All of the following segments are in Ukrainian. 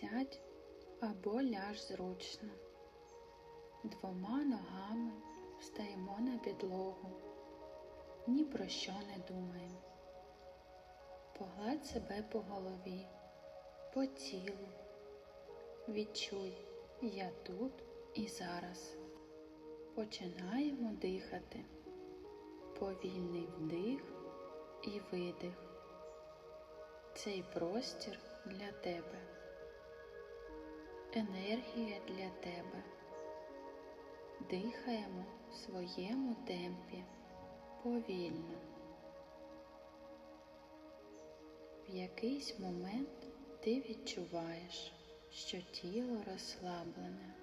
Сядь або ляж зручно. Двома ногами встаємо на підлогу, ні про що не думаємо. Погладь себе по голові, по тілу. Відчуй, я тут і зараз. Починаємо дихати. Повільний вдих і видих. Цей простір для тебе. Енергія для тебе. Дихаємо в своєму темпі повільно. В якийсь момент ти відчуваєш, що тіло розслаблене.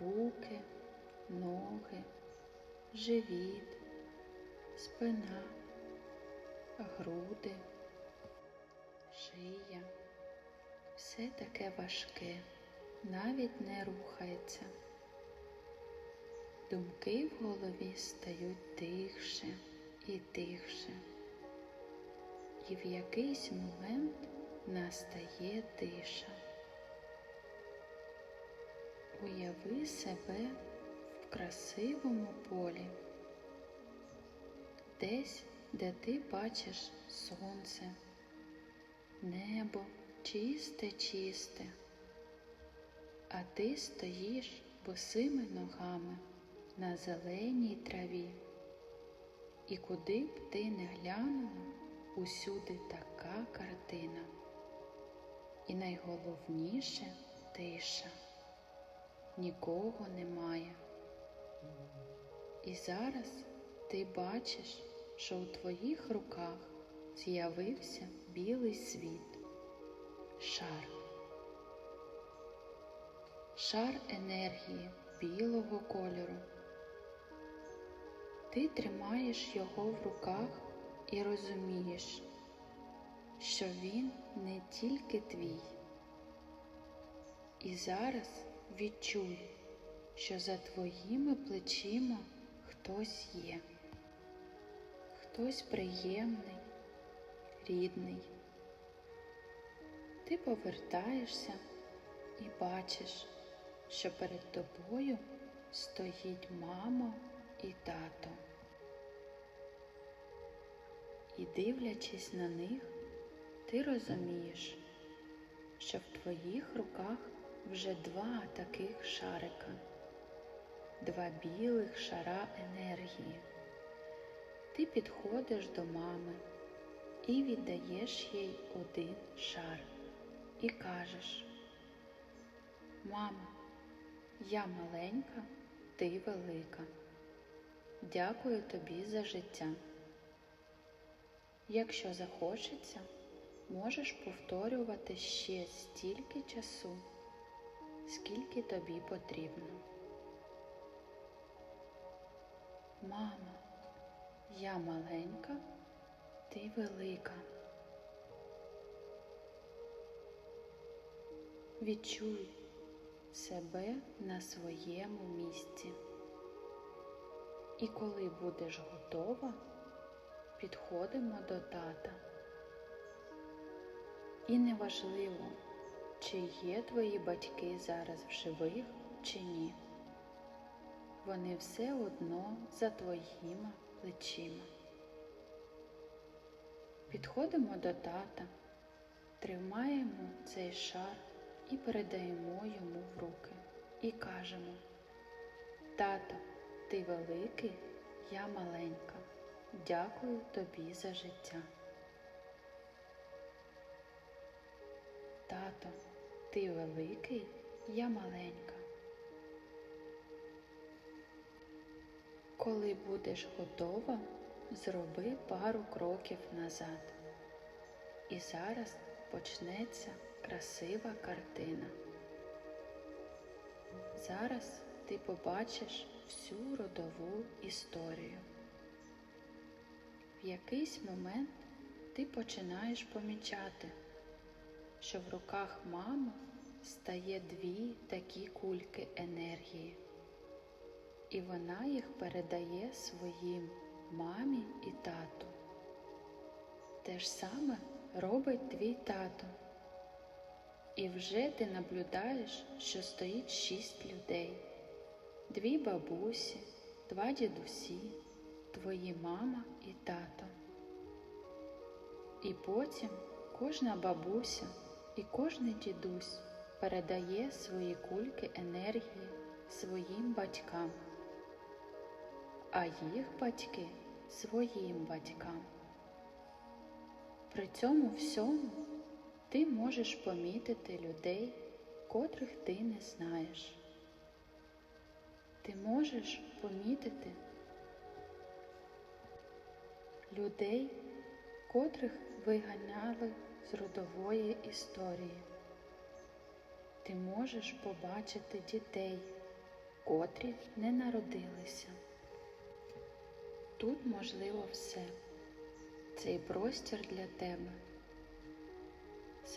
Руки, ноги, живіт, спина, груди, шия. Все таке важке, навіть не рухається. Думки в голові стають тихше і тихше. І в якийсь момент настає тиша. Уяви себе в красивому полі, десь, де ти бачиш сонце, небо чисте, чисте, а ти стоїш босими ногами на зеленій траві. І куди б ти не глянула, усюди така картина. І найголовніше тиша. Нікого немає. І зараз ти бачиш, що у твоїх руках з'явився білий світ, шар. Шар енергії білого кольору. Ти тримаєш його в руках і розумієш, що він не тільки твій. І зараз відчуй, що за твоїми плечима хтось є, хтось приємний, рідний. Ти повертаєшся і бачиш, що перед тобою стоїть мама і тато. І дивлячись на них, ти розумієш, що в твоїх руках вже два таких шарика, два білих шара енергії. Ти підходиш до мами і віддаєш їй один шар і кажеш, Мама, я маленька, ти велика. Дякую тобі за життя. Якщо захочеться, можеш повторювати ще стільки часу, скільки тобі потрібно. Мама, я маленька, ти велика. Відчуй себе на своєму місці. І коли будеш готова, підходимо до тата. І неважливо, чи є твої батьки зараз в живих чи ні. Вони все одно за твоїми плечима. Підходимо до тата, тримаємо цей шар і передаємо йому в руки і кажемо, тато, ти великий, я маленька. Дякую тобі за життя. Тато, ти великий, я маленька. Коли будеш готова, зроби пару кроків назад. І зараз почнеться красива картина. Зараз ти побачиш всю родову історію. В якийсь момент ти починаєш помічати, що в руках мами стає дві такі кульки енергії, і вона їх передає своїм мамі і тату. Те ж саме робить твій тато. І вже ти наблюдаєш, що стоїть шість людей, дві бабусі, два дідусі, твої мама і тато. І потім кожна бабуся і кожний дідусь передає свої кульки енергії своїм батькам, а їх батьки своїм батькам. При цьому всьому ти можеш помітити людей, котрих ти не знаєш. Ти можеш помітити людей, котрих виганяли з родової історії. Ти можеш побачити дітей, котрі не народилися. Тут можливо все. Цей простір для тебе.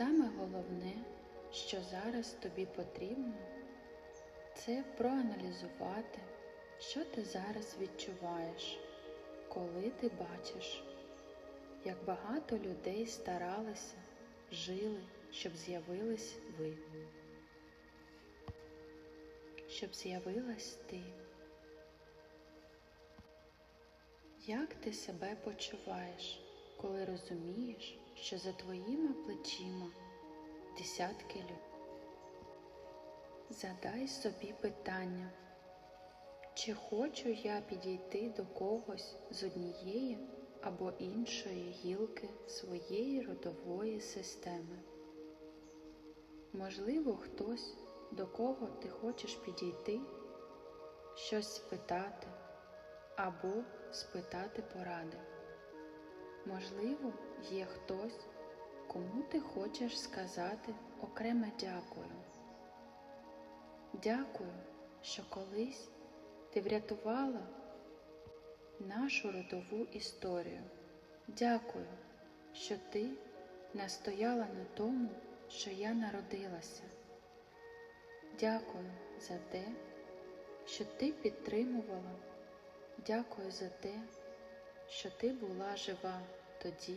Саме головне, що зараз тобі потрібно, це проаналізувати, що ти зараз відчуваєш, коли ти бачиш, як багато людей старалися, жили, щоб з'явились ви, щоб з'явилась ти. Як ти себе почуваєш, коли розумієш, що за твоїми плечима десятки людей? Задай собі питання, чи хочу я підійти до когось з однієї або іншої гілки своєї родової системи? Можливо, хтось, до кого ти хочеш підійти, щось спитати або спитати поради. Можливо, є хтось, кому ти хочеш сказати окреме дякую. Дякую, що колись ти врятувала нашу родову історію. Дякую, що ти настояла на тому, що я народилася. Дякую за те, що ти підтримувала. Дякую за те, що ти була жива тоді,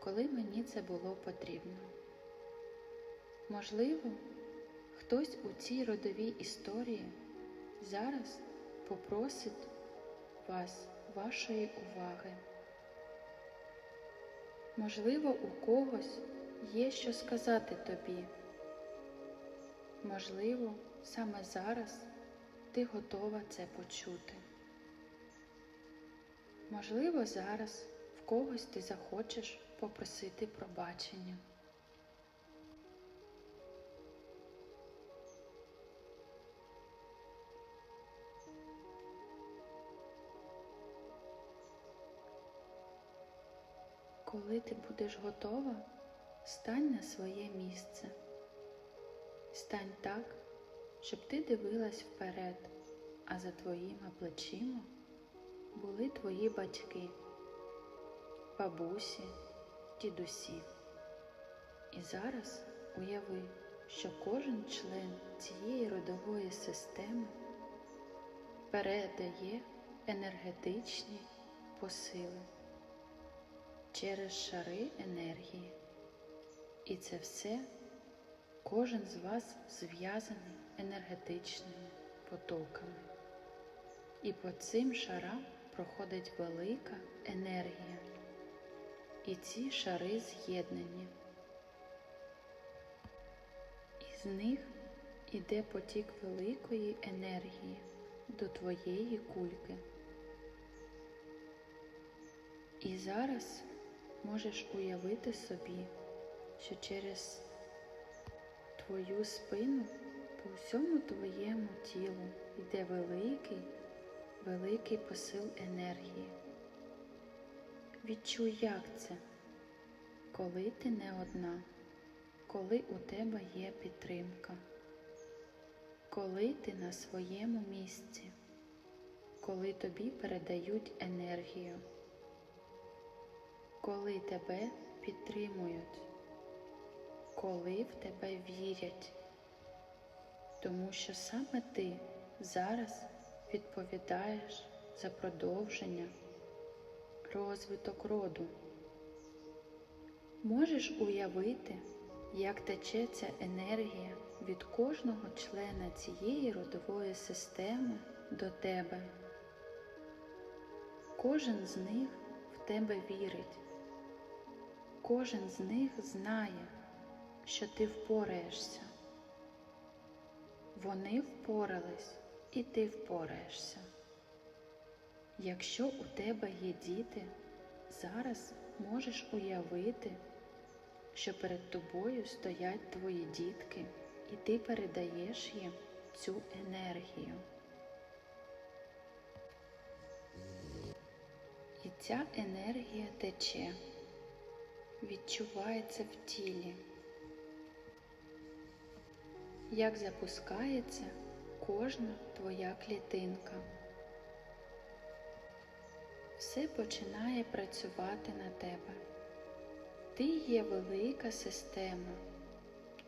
коли мені це було потрібно. Можливо, хтось у цій родовій історії зараз попросить вас вашої уваги. Можливо, у когось є що сказати тобі. Можливо, саме зараз ти готова це почути. Можливо, зараз в когось ти захочеш попросити пробачення. Коли ти будеш готова, стань на своє місце. Стань так, щоб ти дивилась вперед, а за твоїми плечима були твої батьки, бабусі, дідусі. І зараз уяви, що кожен член цієї родової системи передає енергетичні посили через шари енергії. І це все кожен з вас зв'язаний енергетичними потоками. І по цим шарам проходить велика енергія. І ці шари з'єднані. Із них іде потік великої енергії до твоєї кульки. І зараз можеш уявити собі, що через твою спину по всьому твоєму тілу йде великий, великий посил енергії. Відчуй, як це, коли ти не одна, коли у тебе є підтримка, коли ти на своєму місці, коли тобі передають енергію коли тебе підтримують, коли в тебе вірять, тому що саме ти зараз відповідаєш за продовження, розвиток роду. Можеш уявити, як тече ця енергія від кожного члена цієї родової системи до тебе. Кожен з них в тебе вірить, кожен з них знає, що ти впораєшся. Вони впорались, і ти впораєшся. Якщо у тебе є діти, зараз можеш уявити, що перед тобою стоять твої дітки, і ти передаєш їм цю енергію. І ця енергія тече, відчувається в тілі, як запускається кожна твоя клітинка. Все починає працювати на тебе. Ти є велика система,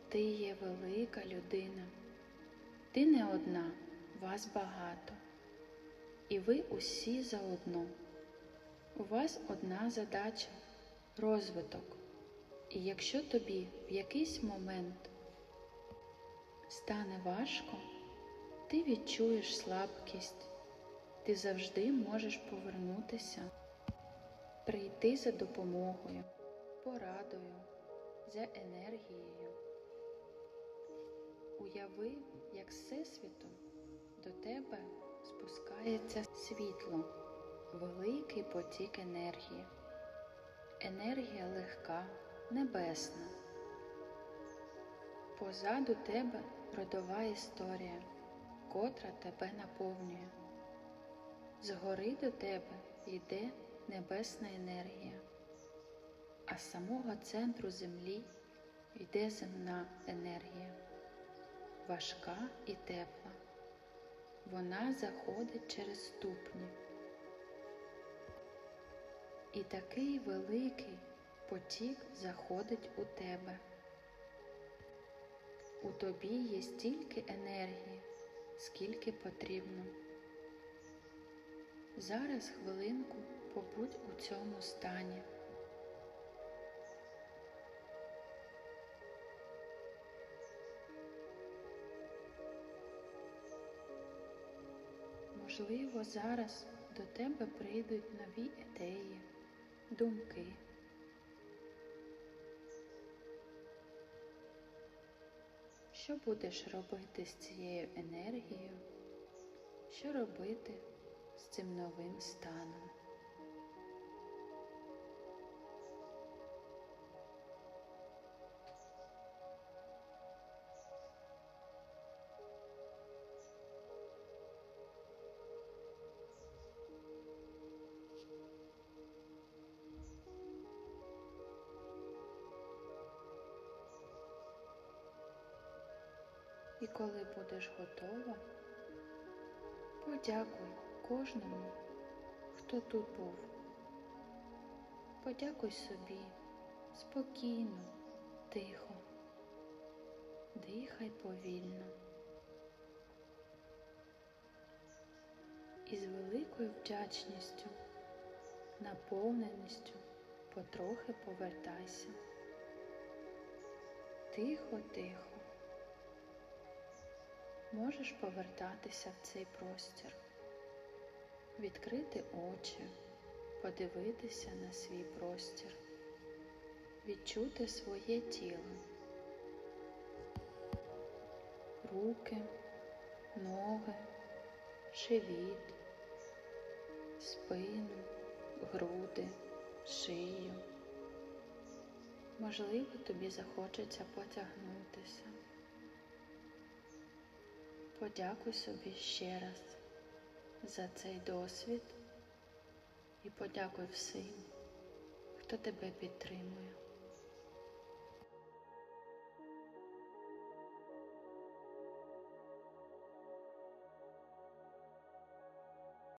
ти є велика людина. Ти не одна, вас багато. І ви усі заодно. У вас одна задача розвиток. І якщо тобі в якийсь момент стане важко, ти відчуєш слабкість, ти завжди можеш повернутися, прийти за допомогою, порадою, за енергією. Уяви, як Всесвіту до тебе спускається світло, великий потік енергії. Енергія легка, небесна. Позаду тебе родова історія, котра тебе наповнює. Згори до тебе йде небесна енергія, а з самого центру землі йде земна енергія, важка і тепла. Вона заходить через ступні. І такий великий потік заходить у тебе. У тобі є стільки енергії, скільки потрібно. Зараз хвилинку побудь у цьому стані. Можливо, зараз до тебе прийдуть нові ідеї, думки. Що будеш робити з цією енергією? Що робити з цим новим станом? І коли будеш готова, подякуй кожному, хто тут був. Подякуй собі спокійно, тихо, дихай повільно. І з великою вдячністю, наповненістю потрохи повертайся. Тихо, тихо можеш повертатися в цей простір, відкрити очі, подивитися на свій простір, відчути своє тіло, руки, ноги, живіт, спину, груди, шию. Можливо, тобі захочеться потягнутися. Подякуй собі ще раз за цей досвід і подякуй всім, хто тебе підтримує.